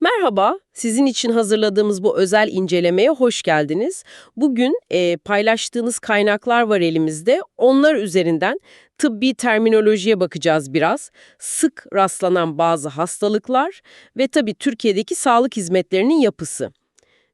Merhaba, sizin için hazırladığımız bu özel incelemeye hoş geldiniz. Bugün e, paylaştığınız kaynaklar var elimizde. Onlar üzerinden tıbbi terminolojiye bakacağız biraz. Sık rastlanan bazı hastalıklar ve tabii Türkiye'deki sağlık hizmetlerinin yapısı.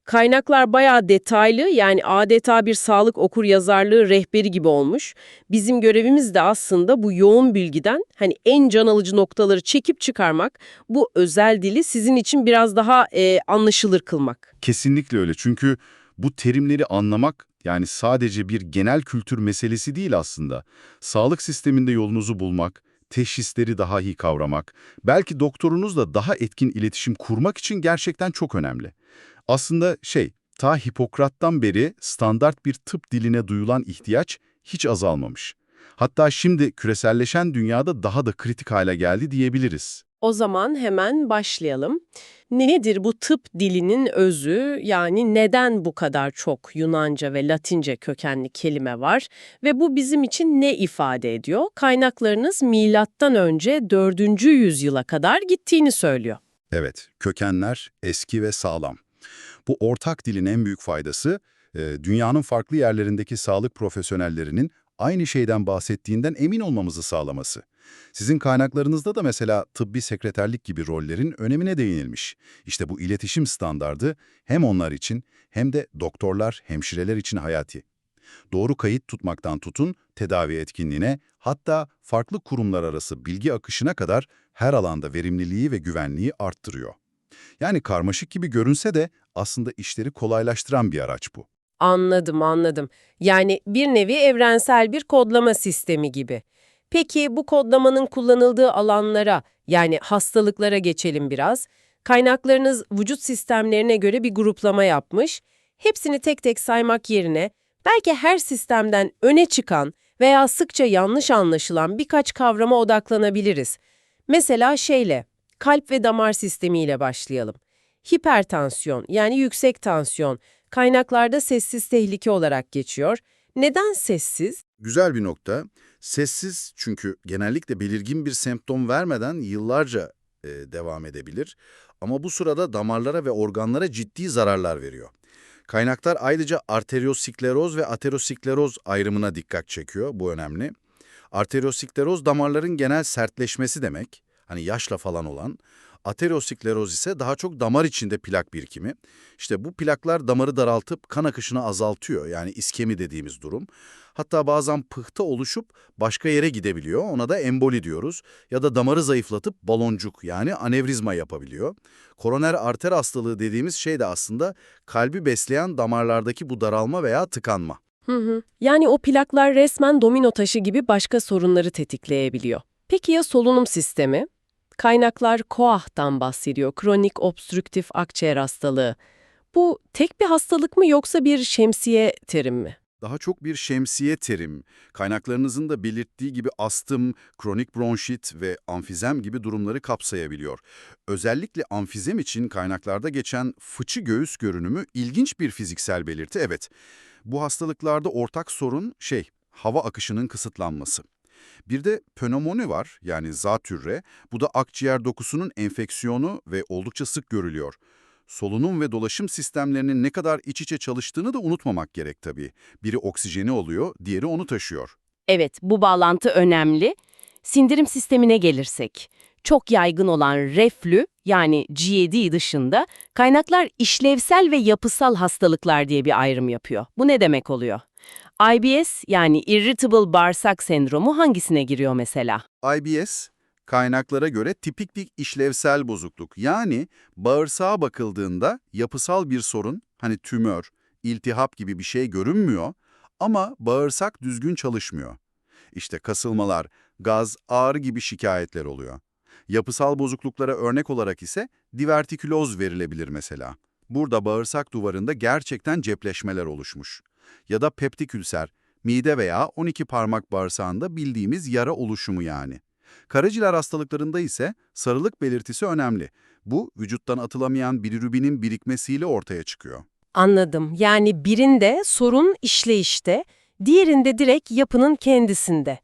Kaynaklar bayağı detaylı yani adeta bir sağlık okur yazarlığı rehberi gibi olmuş. Bizim görevimiz de aslında bu yoğun bilgiden hani en can alıcı noktaları çekip çıkarmak, bu özel dili sizin için biraz daha e, anlaşılır kılmak. Kesinlikle öyle çünkü bu terimleri anlamak yani sadece bir genel kültür meselesi değil aslında. Sağlık sisteminde yolunuzu bulmak, teşhisleri daha iyi kavramak, belki doktorunuzla daha etkin iletişim kurmak için gerçekten çok önemli. Aslında şey, ta Hipokrat'tan beri standart bir tıp diline duyulan ihtiyaç hiç azalmamış. Hatta şimdi küreselleşen dünyada daha da kritik hale geldi diyebiliriz. O zaman hemen başlayalım. Nedir bu tıp dilinin özü? Yani neden bu kadar çok Yunanca ve Latince kökenli kelime var ve bu bizim için ne ifade ediyor? Kaynaklarınız milattan önce 4. yüzyıla kadar gittiğini söylüyor. Evet, kökenler eski ve sağlam. Bu ortak dilin en büyük faydası, e, dünyanın farklı yerlerindeki sağlık profesyonellerinin aynı şeyden bahsettiğinden emin olmamızı sağlaması. Sizin kaynaklarınızda da mesela tıbbi sekreterlik gibi rollerin önemine değinilmiş. İşte bu iletişim standardı hem onlar için hem de doktorlar, hemşireler için hayati. Doğru kayıt tutmaktan tutun, tedavi etkinliğine, hatta farklı kurumlar arası bilgi akışına kadar her alanda verimliliği ve güvenliği arttırıyor. Yani karmaşık gibi görünse de aslında işleri kolaylaştıran bir araç bu. Anladım, anladım. Yani bir nevi evrensel bir kodlama sistemi gibi. Peki bu kodlamanın kullanıldığı alanlara, yani hastalıklara geçelim biraz. Kaynaklarınız vücut sistemlerine göre bir gruplama yapmış. Hepsini tek tek saymak yerine belki her sistemden öne çıkan veya sıkça yanlış anlaşılan birkaç kavrama odaklanabiliriz. Mesela şeyle, kalp ve damar sistemiyle başlayalım. Hipertansiyon yani yüksek tansiyon kaynaklarda sessiz tehlike olarak geçiyor. Neden sessiz? Güzel bir nokta. Sessiz çünkü genellikle belirgin bir semptom vermeden yıllarca e, devam edebilir. Ama bu sırada damarlara ve organlara ciddi zararlar veriyor. Kaynaklar ayrıca arterioskleroz ve ateroskleroz ayrımına dikkat çekiyor. Bu önemli. Arterioskleroz damarların genel sertleşmesi demek. Hani yaşla falan olan. Ateroskleroz ise daha çok damar içinde plak birikimi. İşte bu plaklar damarı daraltıp kan akışını azaltıyor. Yani iskemi dediğimiz durum. Hatta bazen pıhtı oluşup başka yere gidebiliyor. Ona da emboli diyoruz. Ya da damarı zayıflatıp baloncuk yani anevrizma yapabiliyor. Koroner arter hastalığı dediğimiz şey de aslında kalbi besleyen damarlardaki bu daralma veya tıkanma. Hı hı. Yani o plaklar resmen domino taşı gibi başka sorunları tetikleyebiliyor. Peki ya solunum sistemi? Kaynaklar KOAH'tan bahsediyor, kronik obstrüktif akciğer hastalığı. Bu tek bir hastalık mı yoksa bir şemsiye terim mi? Daha çok bir şemsiye terim. Kaynaklarınızın da belirttiği gibi astım, kronik bronşit ve amfizem gibi durumları kapsayabiliyor. Özellikle amfizem için kaynaklarda geçen fıçı göğüs görünümü ilginç bir fiziksel belirti, evet. Bu hastalıklarda ortak sorun şey, hava akışının kısıtlanması. Bir de pnömoni var yani zatürre. Bu da akciğer dokusunun enfeksiyonu ve oldukça sık görülüyor. Solunum ve dolaşım sistemlerinin ne kadar iç içe çalıştığını da unutmamak gerek tabii. Biri oksijeni oluyor, diğeri onu taşıyor. Evet, bu bağlantı önemli. Sindirim sistemine gelirsek, çok yaygın olan reflü yani GED dışında kaynaklar işlevsel ve yapısal hastalıklar diye bir ayrım yapıyor. Bu ne demek oluyor? IBS yani Irritable Bağırsak Sendromu hangisine giriyor mesela? IBS, kaynaklara göre tipik bir işlevsel bozukluk. Yani bağırsağa bakıldığında yapısal bir sorun, hani tümör, iltihap gibi bir şey görünmüyor ama bağırsak düzgün çalışmıyor. İşte kasılmalar, gaz, ağrı gibi şikayetler oluyor. Yapısal bozukluklara örnek olarak ise divertiküloz verilebilir mesela. Burada bağırsak duvarında gerçekten cepleşmeler oluşmuş. Ya da peptik ülser, mide veya 12 parmak bağırsağında bildiğimiz yara oluşumu yani. Karaciğer hastalıklarında ise sarılık belirtisi önemli. Bu, vücuttan atılamayan bilirubinin birikmesiyle ortaya çıkıyor. Anladım. Yani birinde sorun işleyişte, diğerinde direkt yapının kendisinde.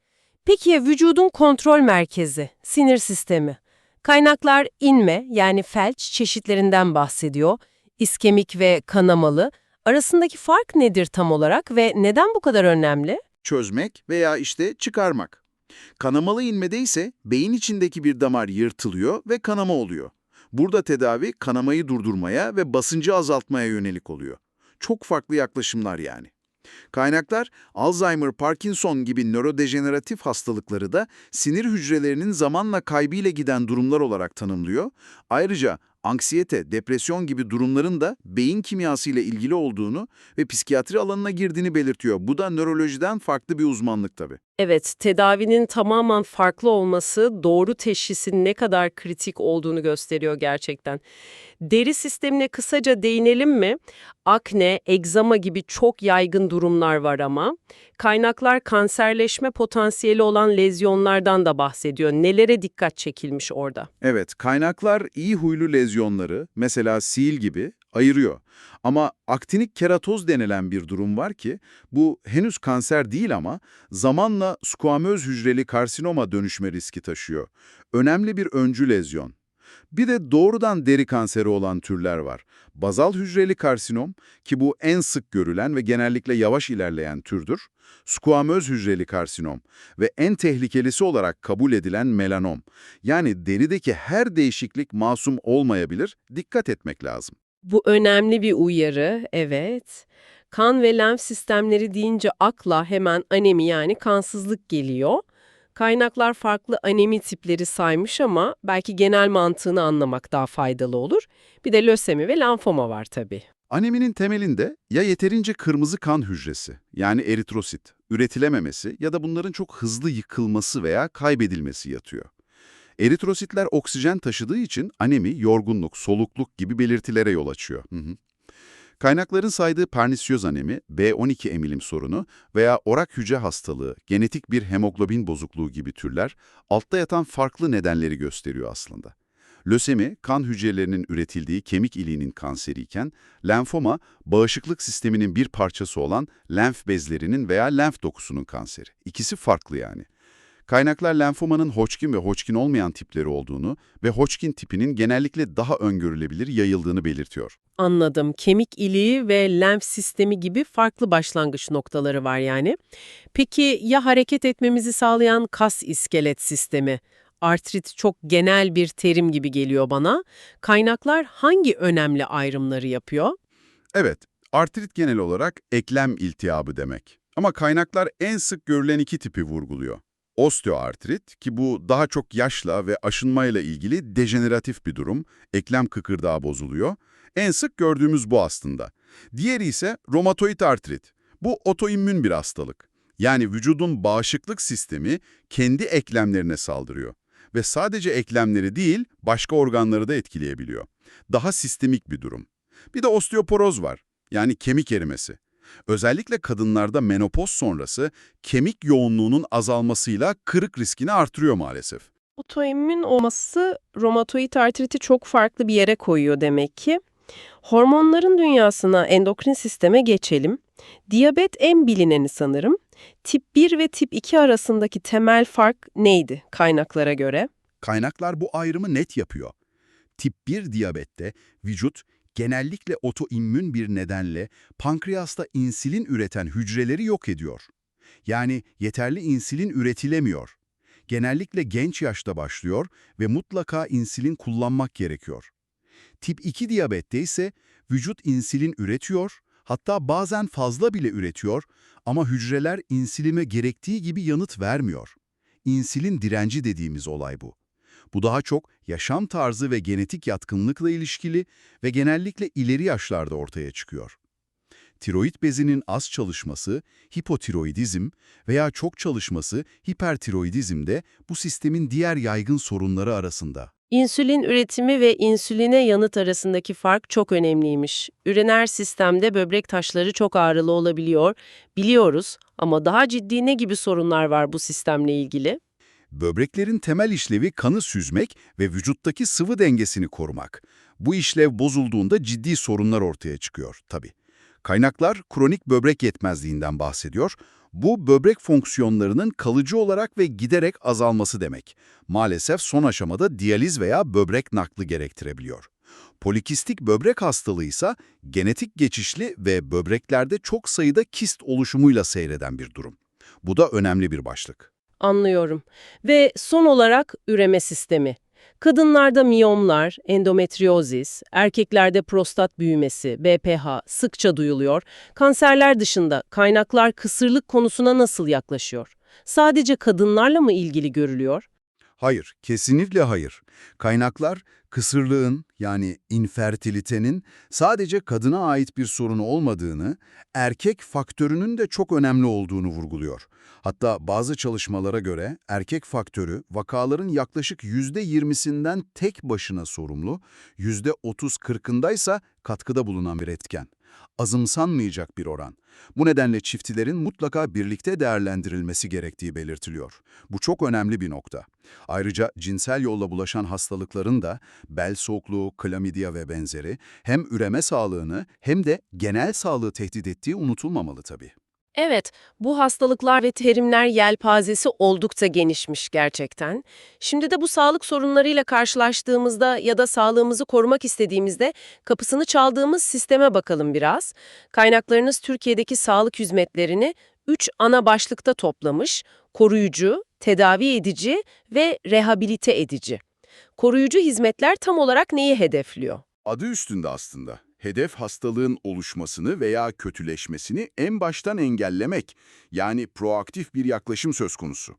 Peki ya vücudun kontrol merkezi, sinir sistemi? Kaynaklar inme yani felç çeşitlerinden bahsediyor. İskemik ve kanamalı. Arasındaki fark nedir tam olarak ve neden bu kadar önemli? çözmek veya işte çıkarmak. Kanamalı inmede ise beyin içindeki bir damar yırtılıyor ve kanama oluyor. Burada tedavi kanamayı durdurmaya ve basıncı azaltmaya yönelik oluyor. Çok farklı yaklaşımlar yani. Kaynaklar Alzheimer, Parkinson gibi nörodejeneratif hastalıkları da sinir hücrelerinin zamanla kaybıyla giden durumlar olarak tanımlıyor. Ayrıca anksiyete, depresyon gibi durumların da beyin kimyası ile ilgili olduğunu ve psikiyatri alanına girdiğini belirtiyor. Bu da nörolojiden farklı bir uzmanlık tabii. Evet, tedavinin tamamen farklı olması doğru teşhisin ne kadar kritik olduğunu gösteriyor gerçekten. Deri sistemine kısaca değinelim mi? Akne, egzama gibi çok yaygın durumlar var ama kaynaklar kanserleşme potansiyeli olan lezyonlardan da bahsediyor. Nelere dikkat çekilmiş orada? Evet, kaynaklar iyi huylu lezyonları, mesela sil gibi ayırıyor. Ama aktinik keratoz denilen bir durum var ki, bu henüz kanser değil ama zamanla squamöz hücreli karsinoma dönüşme riski taşıyor. Önemli bir öncü lezyon. Bir de doğrudan deri kanseri olan türler var. Bazal hücreli karsinom ki bu en sık görülen ve genellikle yavaş ilerleyen türdür. Squamöz hücreli karsinom ve en tehlikelisi olarak kabul edilen melanom. Yani derideki her değişiklik masum olmayabilir, dikkat etmek lazım. Bu önemli bir uyarı, evet. Kan ve lenf sistemleri deyince akla hemen anemi yani kansızlık geliyor. Kaynaklar farklı anemi tipleri saymış ama belki genel mantığını anlamak daha faydalı olur. Bir de lösemi ve lenfoma var tabii. Aneminin temelinde ya yeterince kırmızı kan hücresi yani eritrosit üretilememesi ya da bunların çok hızlı yıkılması veya kaybedilmesi yatıyor. Eritrositler oksijen taşıdığı için anemi, yorgunluk, solukluk gibi belirtilere yol açıyor. Hı hı. Kaynakların saydığı pernisyoz anemi, B12 emilim sorunu veya orak hücre hastalığı, genetik bir hemoglobin bozukluğu gibi türler altta yatan farklı nedenleri gösteriyor aslında. Lösemi, kan hücrelerinin üretildiği kemik iliğinin kanseriyken, lenfoma, bağışıklık sisteminin bir parçası olan lenf bezlerinin veya lenf dokusunun kanseri. İkisi farklı yani. Kaynaklar lenfomanın Hodgkin ve Hodgkin olmayan tipleri olduğunu ve Hodgkin tipinin genellikle daha öngörülebilir yayıldığını belirtiyor. Anladım. Kemik iliği ve lenf sistemi gibi farklı başlangıç noktaları var yani. Peki ya hareket etmemizi sağlayan kas iskelet sistemi? Artrit çok genel bir terim gibi geliyor bana. Kaynaklar hangi önemli ayrımları yapıyor? Evet, artrit genel olarak eklem iltihabı demek. Ama kaynaklar en sık görülen iki tipi vurguluyor. Osteoartrit ki bu daha çok yaşla ve aşınmayla ilgili dejeneratif bir durum, eklem kıkırdağı bozuluyor. En sık gördüğümüz bu aslında. Diğeri ise romatoid artrit. Bu otoimmün bir hastalık. Yani vücudun bağışıklık sistemi kendi eklemlerine saldırıyor. Ve sadece eklemleri değil, başka organları da etkileyebiliyor. Daha sistemik bir durum. Bir de osteoporoz var, yani kemik erimesi. Özellikle kadınlarda menopoz sonrası kemik yoğunluğunun azalmasıyla kırık riskini artırıyor maalesef. Otoimmün olması romatoid artriti çok farklı bir yere koyuyor demek ki. Hormonların dünyasına endokrin sisteme geçelim. Diyabet en bilineni sanırım. Tip 1 ve tip 2 arasındaki temel fark neydi kaynaklara göre? Kaynaklar bu ayrımı net yapıyor. Tip 1 diyabette vücut genellikle otoimmün bir nedenle pankreasta insülin üreten hücreleri yok ediyor. Yani yeterli insülin üretilemiyor. Genellikle genç yaşta başlıyor ve mutlaka insülin kullanmak gerekiyor. Tip 2 diyabette ise vücut insülin üretiyor, hatta bazen fazla bile üretiyor ama hücreler insülime gerektiği gibi yanıt vermiyor. İnsülin direnci dediğimiz olay bu. Bu daha çok yaşam tarzı ve genetik yatkınlıkla ilişkili ve genellikle ileri yaşlarda ortaya çıkıyor. Tiroid bezinin az çalışması, hipotiroidizm veya çok çalışması, hipertiroidizm de bu sistemin diğer yaygın sorunları arasında. İnsülin üretimi ve insüline yanıt arasındaki fark çok önemliymiş. Ürener sistemde böbrek taşları çok ağrılı olabiliyor, biliyoruz ama daha ciddi ne gibi sorunlar var bu sistemle ilgili? Böbreklerin temel işlevi kanı süzmek ve vücuttaki sıvı dengesini korumak. Bu işlev bozulduğunda ciddi sorunlar ortaya çıkıyor tabii. Kaynaklar kronik böbrek yetmezliğinden bahsediyor. Bu böbrek fonksiyonlarının kalıcı olarak ve giderek azalması demek. Maalesef son aşamada diyaliz veya böbrek nakli gerektirebiliyor. Polikistik böbrek hastalığı ise genetik geçişli ve böbreklerde çok sayıda kist oluşumuyla seyreden bir durum. Bu da önemli bir başlık. Anlıyorum. Ve son olarak üreme sistemi. Kadınlarda miyomlar, endometriozis, erkeklerde prostat büyümesi, BPH sıkça duyuluyor. Kanserler dışında kaynaklar kısırlık konusuna nasıl yaklaşıyor? Sadece kadınlarla mı ilgili görülüyor? Hayır, kesinlikle hayır. Kaynaklar kısırlığın yani infertilitenin sadece kadına ait bir sorun olmadığını, erkek faktörünün de çok önemli olduğunu vurguluyor. Hatta bazı çalışmalara göre erkek faktörü vakaların yaklaşık %20'sinden tek başına sorumlu, %30-40'ındaysa katkıda bulunan bir etken. Azımsanmayacak bir oran. Bu nedenle çiftlerin mutlaka birlikte değerlendirilmesi gerektiği belirtiliyor. Bu çok önemli bir nokta. Ayrıca cinsel yolla bulaşan hastalıkların da bel soğukluğu, klamidya ve benzeri hem üreme sağlığını hem de genel sağlığı tehdit ettiği unutulmamalı tabii. Evet, bu hastalıklar ve terimler yelpazesi oldukça genişmiş gerçekten. Şimdi de bu sağlık sorunlarıyla karşılaştığımızda ya da sağlığımızı korumak istediğimizde kapısını çaldığımız sisteme bakalım biraz. Kaynaklarınız Türkiye'deki sağlık hizmetlerini 3 ana başlıkta toplamış. Koruyucu, tedavi edici ve rehabilite edici. Koruyucu hizmetler tam olarak neyi hedefliyor? Adı üstünde aslında. Hedef hastalığın oluşmasını veya kötüleşmesini en baştan engellemek. Yani proaktif bir yaklaşım söz konusu.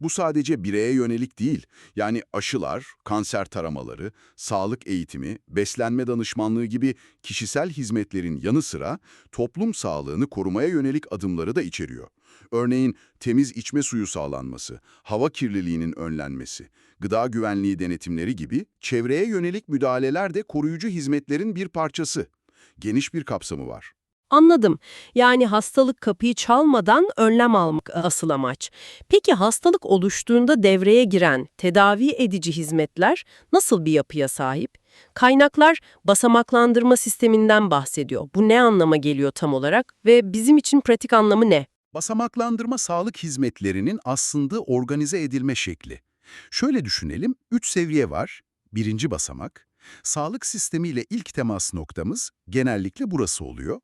Bu sadece bireye yönelik değil. Yani aşılar, kanser taramaları, sağlık eğitimi, beslenme danışmanlığı gibi kişisel hizmetlerin yanı sıra toplum sağlığını korumaya yönelik adımları da içeriyor. Örneğin temiz içme suyu sağlanması, hava kirliliğinin önlenmesi, gıda güvenliği denetimleri gibi çevreye yönelik müdahaleler de koruyucu hizmetlerin bir parçası. Geniş bir kapsamı var. Anladım. Yani hastalık kapıyı çalmadan önlem almak asıl amaç. Peki hastalık oluştuğunda devreye giren tedavi edici hizmetler nasıl bir yapıya sahip? Kaynaklar basamaklandırma sisteminden bahsediyor. Bu ne anlama geliyor tam olarak ve bizim için pratik anlamı ne? Basamaklandırma sağlık hizmetlerinin aslında organize edilme şekli. Şöyle düşünelim, üç seviye var. Birinci basamak, sağlık sistemiyle ilk temas noktamız genellikle burası oluyor.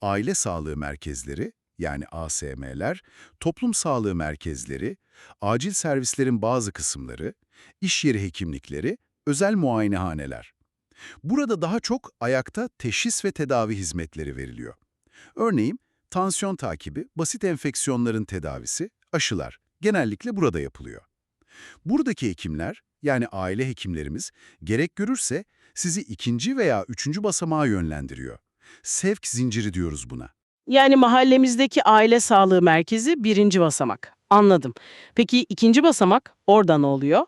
Aile sağlığı merkezleri, yani ASM'ler, toplum sağlığı merkezleri, acil servislerin bazı kısımları, iş yeri hekimlikleri, özel muayenehaneler. Burada daha çok ayakta teşhis ve tedavi hizmetleri veriliyor. Örneğin, tansiyon takibi, basit enfeksiyonların tedavisi, aşılar genellikle burada yapılıyor. Buradaki hekimler, yani aile hekimlerimiz, gerek görürse sizi ikinci veya üçüncü basamağa yönlendiriyor. Sevk zinciri diyoruz buna. Yani mahallemizdeki aile sağlığı merkezi birinci basamak. Anladım. Peki ikinci basamak orada ne oluyor?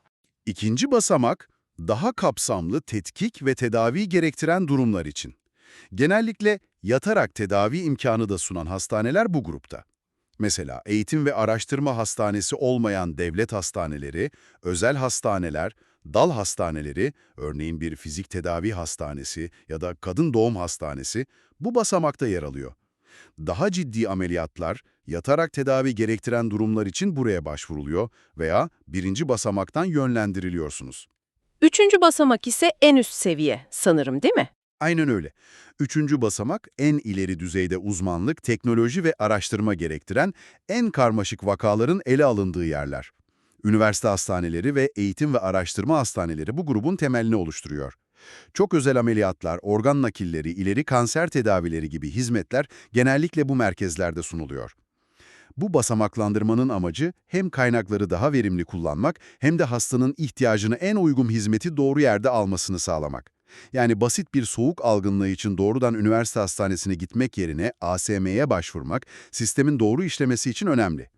İkinci basamak, daha kapsamlı tetkik ve tedavi gerektiren durumlar için. Genellikle yatarak tedavi imkanı da sunan hastaneler bu grupta. Mesela eğitim ve araştırma hastanesi olmayan devlet hastaneleri, özel hastaneler, dal hastaneleri, örneğin bir fizik tedavi hastanesi ya da kadın doğum hastanesi bu basamakta yer alıyor. Daha ciddi ameliyatlar, yatarak tedavi gerektiren durumlar için buraya başvuruluyor veya birinci basamaktan yönlendiriliyorsunuz. Üçüncü basamak ise en üst seviye sanırım değil mi? Aynen öyle. Üçüncü basamak en ileri düzeyde uzmanlık, teknoloji ve araştırma gerektiren en karmaşık vakaların ele alındığı yerler. Üniversite hastaneleri ve eğitim ve araştırma hastaneleri bu grubun temelini oluşturuyor. Çok özel ameliyatlar, organ nakilleri, ileri kanser tedavileri gibi hizmetler genellikle bu merkezlerde sunuluyor. Bu basamaklandırmanın amacı hem kaynakları daha verimli kullanmak hem de hastanın ihtiyacını en uygun hizmeti doğru yerde almasını sağlamak. Yani basit bir soğuk algınlığı için doğrudan üniversite hastanesine gitmek yerine ASM'ye başvurmak sistemin doğru işlemesi için önemli.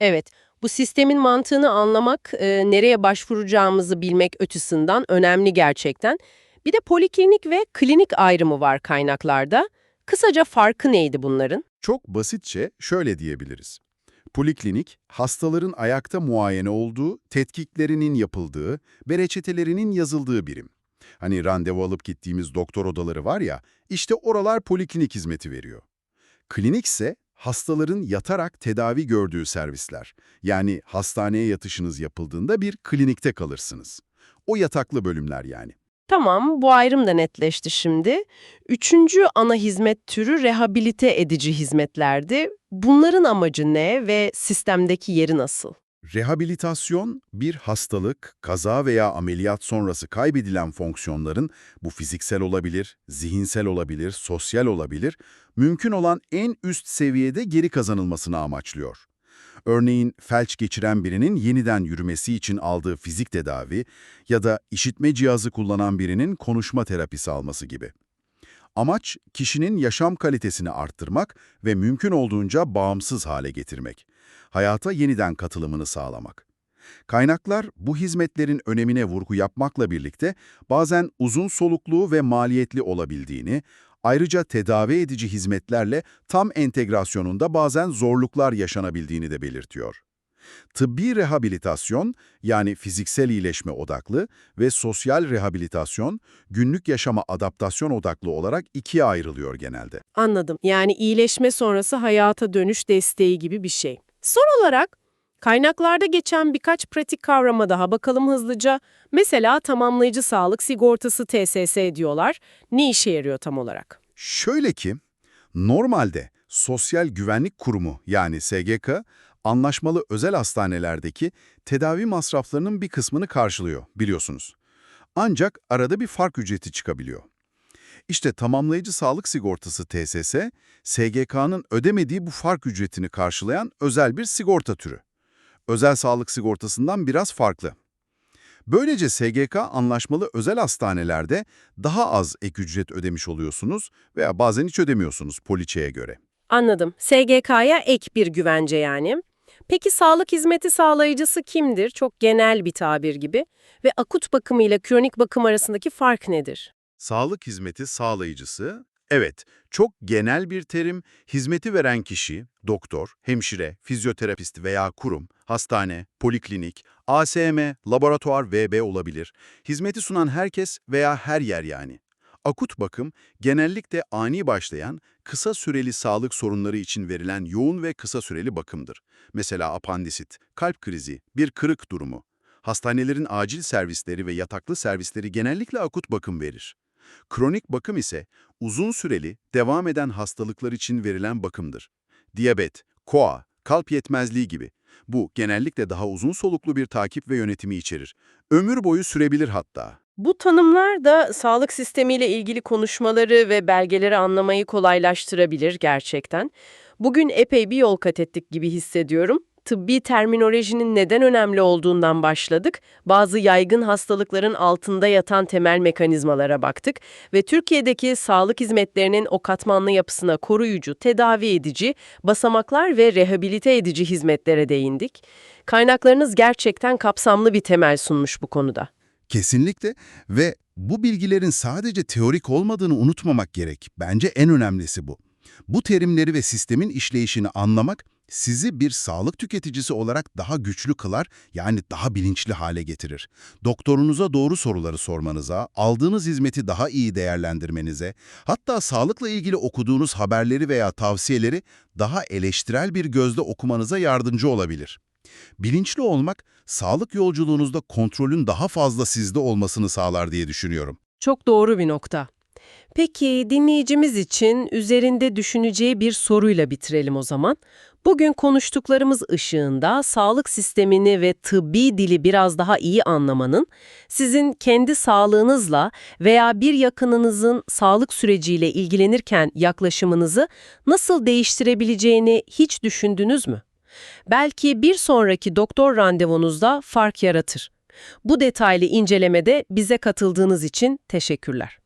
Evet, bu sistemin mantığını anlamak, e, nereye başvuracağımızı bilmek açısından önemli gerçekten. Bir de poliklinik ve klinik ayrımı var kaynaklarda. Kısaca farkı neydi bunların? Çok basitçe şöyle diyebiliriz. Poliklinik, hastaların ayakta muayene olduğu, tetkiklerinin yapıldığı ve reçetelerinin yazıldığı birim. Hani randevu alıp gittiğimiz doktor odaları var ya, işte oralar poliklinik hizmeti veriyor. Klinik ise hastaların yatarak tedavi gördüğü servisler. Yani hastaneye yatışınız yapıldığında bir klinikte kalırsınız. O yataklı bölümler yani. Tamam, bu ayrım da netleşti şimdi. Üçüncü ana hizmet türü rehabilite edici hizmetlerdi. Bunların amacı ne ve sistemdeki yeri nasıl? Rehabilitasyon, bir hastalık, kaza veya ameliyat sonrası kaybedilen fonksiyonların, bu fiziksel olabilir, zihinsel olabilir, sosyal olabilir, mümkün olan en üst seviyede geri kazanılmasını amaçlıyor. Örneğin felç geçiren birinin yeniden yürümesi için aldığı fizik tedavi ya da işitme cihazı kullanan birinin konuşma terapisi alması gibi. Amaç, kişinin yaşam kalitesini arttırmak ve mümkün olduğunca bağımsız hale getirmek. Hayata yeniden katılımını sağlamak. Kaynaklar bu hizmetlerin önemine vurgu yapmakla birlikte bazen uzun soluklu ve maliyetli olabildiğini, ayrıca tedavi edici hizmetlerle tam entegrasyonunda bazen zorluklar yaşanabildiğini de belirtiyor. Tıbbi rehabilitasyon yani fiziksel iyileşme odaklı ve sosyal rehabilitasyon günlük yaşama adaptasyon odaklı olarak ikiye ayrılıyor genelde. Anladım. Yani iyileşme sonrası hayata dönüş desteği gibi bir şey. Son olarak kaynaklarda geçen birkaç pratik kavrama daha bakalım hızlıca. Mesela tamamlayıcı sağlık sigortası TSS diyorlar. Ne işe yarıyor tam olarak? Şöyle ki, normalde Sosyal Güvenlik Kurumu yani SGK, anlaşmalı özel hastanelerdeki tedavi masraflarının bir kısmını karşılıyor biliyorsunuz. Ancak arada bir fark ücreti çıkabiliyor. İşte tamamlayıcı sağlık sigortası TSS, SGK'nın ödemediği bu fark ücretini karşılayan özel bir sigorta türü. Özel sağlık sigortasından biraz farklı. Böylece SGK anlaşmalı özel hastanelerde daha az ek ücret ödemiş oluyorsunuz veya bazen hiç ödemiyorsunuz poliçeye göre. Anladım. SGK'ya ek bir güvence yani. Peki sağlık hizmeti sağlayıcısı kimdir? Çok genel bir tabir gibi. Ve akut bakımı ile kronik bakım arasındaki fark nedir? Sağlık hizmeti sağlayıcısı, evet çok genel bir terim, hizmeti veren kişi, doktor, hemşire, fizyoterapist veya kurum, hastane, poliklinik, ASM, laboratuvar VB olabilir. Hizmeti sunan herkes veya her yer yani. Akut bakım, genellikle ani başlayan, kısa süreli sağlık sorunları için verilen yoğun ve kısa süreli bakımdır. Mesela apandisit, kalp krizi, bir kırık durumu. Hastanelerin acil servisleri ve yataklı servisleri genellikle akut bakım verir. Kronik bakım ise uzun süreli, devam eden hastalıklar için verilen bakımdır. Diyabet, koa, kalp yetmezliği gibi. Bu genellikle daha uzun soluklu bir takip ve yönetimi içerir. Ömür boyu sürebilir hatta. Bu tanımlar da sağlık sistemiyle ilgili konuşmaları ve belgeleri anlamayı kolaylaştırabilir gerçekten. Bugün epey bir yol kat ettik gibi hissediyorum. Tıbbi terminolojinin neden önemli olduğundan başladık. Bazı yaygın hastalıkların altında yatan temel mekanizmalara baktık ve Türkiye'deki sağlık hizmetlerinin o katmanlı yapısına koruyucu, tedavi edici, basamaklar ve rehabilite edici hizmetlere değindik. Kaynaklarınız gerçekten kapsamlı bir temel sunmuş bu konuda. Kesinlikle ve bu bilgilerin sadece teorik olmadığını unutmamak gerek. Bence en önemlisi bu. Bu terimleri ve sistemin işleyişini anlamak sizi bir sağlık tüketicisi olarak daha güçlü kılar, yani daha bilinçli hale getirir. Doktorunuza doğru soruları sormanıza, aldığınız hizmeti daha iyi değerlendirmenize, hatta sağlıkla ilgili okuduğunuz haberleri veya tavsiyeleri daha eleştirel bir gözle okumanıza yardımcı olabilir. Bilinçli olmak, sağlık yolculuğunuzda kontrolün daha fazla sizde olmasını sağlar diye düşünüyorum. Çok doğru bir nokta. Peki dinleyicimiz için üzerinde düşüneceği bir soruyla bitirelim o zaman. Bugün konuştuklarımız ışığında sağlık sistemini ve tıbbi dili biraz daha iyi anlamanın, sizin kendi sağlığınızla veya bir yakınınızın sağlık süreciyle ilgilenirken yaklaşımınızı nasıl değiştirebileceğini hiç düşündünüz mü? Belki bir sonraki doktor randevunuzda fark yaratır. Bu detaylı incelemede bize katıldığınız için teşekkürler.